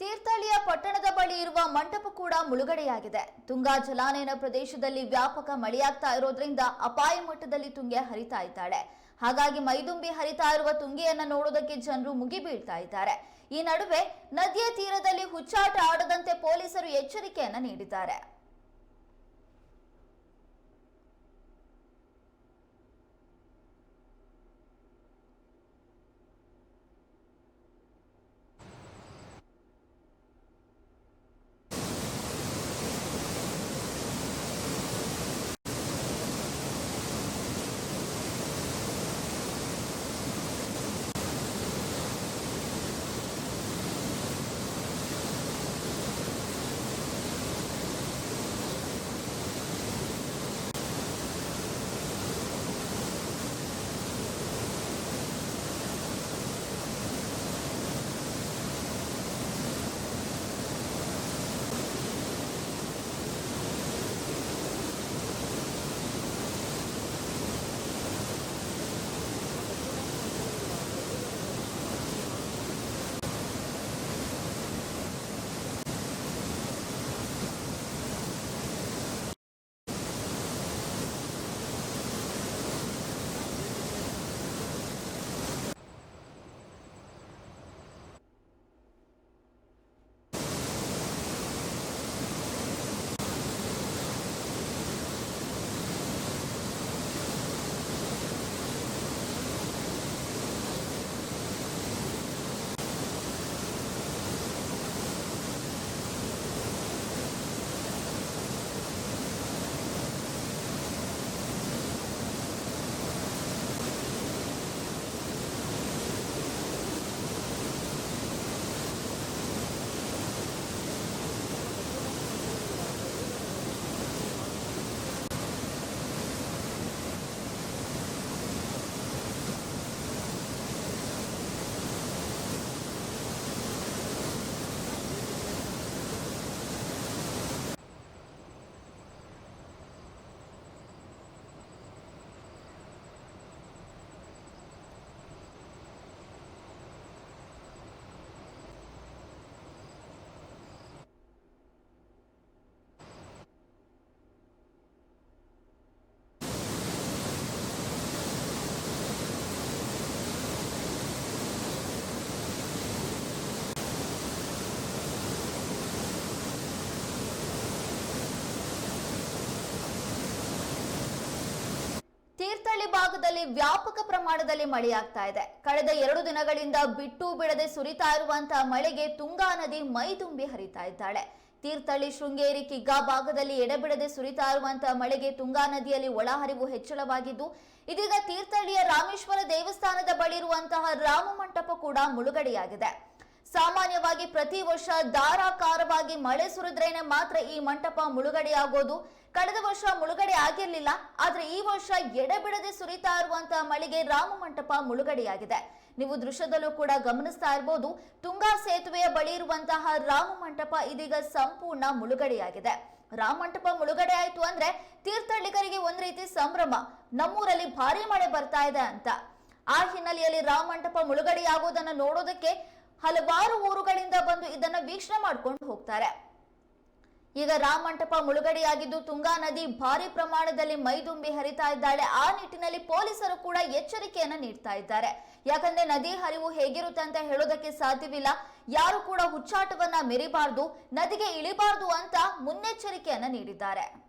ತೀರ್ಥಹಳ್ಳಿಯ ಪಟ್ಟಣದ ಬಳಿ ಇರುವ ಮಂಟಪ ಕೂಡ ಮುಳುಗಡೆಯಾಗಿದೆ. ತುಂಗಾ ಜಲಾನಯನ ಪ್ರದೇಶದಲ್ಲಿ ವ್ಯಾಪಕ ಮಳೆಯಾಗ್ತಾ ಇರೋದ್ರಿಂದ ಅಪಾಯ ಮಟ್ಟದಲ್ಲಿ ತುಂಗೆ ಹರಿತಾ ಇದ್ದಾಳೆ. ಹಾಗಾಗಿ ಮೈದುಂಬಿ ಹರಿತಾ ಇರುವ ತುಂಗೆಯನ್ನ ನೋಡೋದಕ್ಕೆ ಜನರು ಮುಗಿಬೀಳ್ತಾ ಇದ್ದಾರೆ. ಈ ನಡುವೆ ನದಿಯ ತೀರದಲ್ಲಿ ಹುಚ್ಚಾಟ ಆಡದಂತೆ ಪೊಲೀಸರು ಎಚ್ಚರಿಕೆಯನ್ನ ನೀಡಿದ್ದಾರೆ. ಭಾಗದಲ್ಲಿ ವ್ಯಾಪಕ ಪ್ರಮಾಣದಲ್ಲಿ ಮಳೆಯಾಗ್ತಾ ಇದೆ. ಕಳೆದ ಎರಡು ದಿನಗಳಿಂದ ಬಿಟ್ಟು ಬಿಡದೆ ಸುರಿತಾ ಇರುವಂತಹ ಮಳೆಗೆ ತುಂಗಾ ನದಿ ಮೈದುಂಬಿ ಹರಿತಾ ಇದ್ದಾಳೆ. ತೀರ್ಥಹಳ್ಳಿ ಶೃಂಗೇರಿ ಕಿಗ್ಗಾ ಭಾಗದಲ್ಲಿ ಎಡೆಬಿಡದೆ ಸುರಿತಾ ಇರುವಂತಹ ಮಳೆಗೆ ತುಂಗಾ ನದಿಯಲ್ಲಿ ಒಳಹರಿವು ಹೆಚ್ಚಳವಾಗಿದ್ದು, ಇದೀಗ ತೀರ್ಥಹಳ್ಳಿಯ ರಾಮೇಶ್ವರ ದೇವಸ್ಥಾನದ ಬಳಿ ಇರುವಂತಹ ರಾಮ ಮಂಟಪ ಕೂಡ ಮುಳುಗಡೆಯಾಗಿದೆ. ಸಾಮಾನ್ಯವಾಗಿ ಪ್ರತಿ ವರ್ಷ ಧಾರಾಕಾರವಾಗಿ ಮಳೆ ಸುರಿದ್ರೇನೆ ಮಾತ್ರ ಈ ಮಂಟಪ ಮುಳುಗಡೆಯಾಗೋದು. ಕಳೆದ ವರ್ಷ ಮುಳುಗಡೆ ಆಗಿರಲಿಲ್ಲ, ಆದ್ರೆ ಈ ವರ್ಷ ಎಡೆಬಿಡದೆ ಸುರಿತಾ ಇರುವಂತಹ ಮಳೆಗೆ ರಾಮ ಮಂಟಪ ಮುಳುಗಡೆಯಾಗಿದೆ. ನೀವು ದೃಶ್ಯದಲ್ಲೂ ಕೂಡ ಗಮನಿಸ್ತಾ ಇರಬಹುದು ತುಂಗಾ ಸೇತುವೆಯ ಬಳಿ ಇರುವಂತಹ ರಾಮ ಮಂಟಪ ಇದೀಗ ಸಂಪೂರ್ಣ ಮುಳುಗಡೆಯಾಗಿದೆ. ರಾಮ ಮಂಟಪ ಮುಳುಗಡೆ ಆಯಿತು ಅಂದ್ರೆ ತೀರ್ಥಹಳ್ಳಿಗರಿಗೆ ಒಂದ್ ರೀತಿ ಸಂಭ್ರಮ, ನಮ್ಮೂರಲ್ಲಿ ಭಾರಿ ಮಳೆ ಬರ್ತಾ ಇದೆ ಅಂತ. ಆ ಹಿನ್ನೆಲೆಯಲ್ಲಿ ರಾಮ ಮಂಟಪ ಮುಳುಗಡೆಯಾಗುವುದನ್ನು ನೋಡೋದಕ್ಕೆ ಹಲವಾರು ಊರುಗಳಿಂದ ಬಂದು ಇದನ್ನ ವೀಕ್ಷಣೆ ಮಾಡ್ಕೊಂಡು ಹೋಗ್ತಾರೆ. ಈಗ ರಾಮ ಮಂಟಪ ಮುಳುಗಡೆಯಾಗಿದ್ದು ತುಂಗಾ ನದಿ ಭಾರಿ ಪ್ರಮಾಣದಲ್ಲಿ ಮೈದುಂಬಿ ಹರಿತಾ ಇದ್ದಾಳೆ. ಆ ನಿಟ್ಟಿನಲ್ಲಿ ಪೊಲೀಸರು ಕೂಡ ಎಚ್ಚರಿಕೆಯನ್ನ ನೀಡ್ತಾ ಇದ್ದಾರೆ. ಯಾಕಂದ್ರೆ ನದಿ ಹರಿವು ಹೇಗಿರುತ್ತೆ ಅಂತ ಹೇಳೋದಕ್ಕೆ ಸಾಧ್ಯವಿಲ್ಲ. ಯಾರು ಕೂಡ ಹುಚ್ಚಾಟವನ್ನ ಮೆರಿಬಾರ್ದು, ನದಿಗೆ ಇಳಿಬಾರ್ದು ಅಂತ ಮುನ್ನೆಚ್ಚರಿಕೆಯನ್ನ ನೀಡಿದ್ದಾರೆ.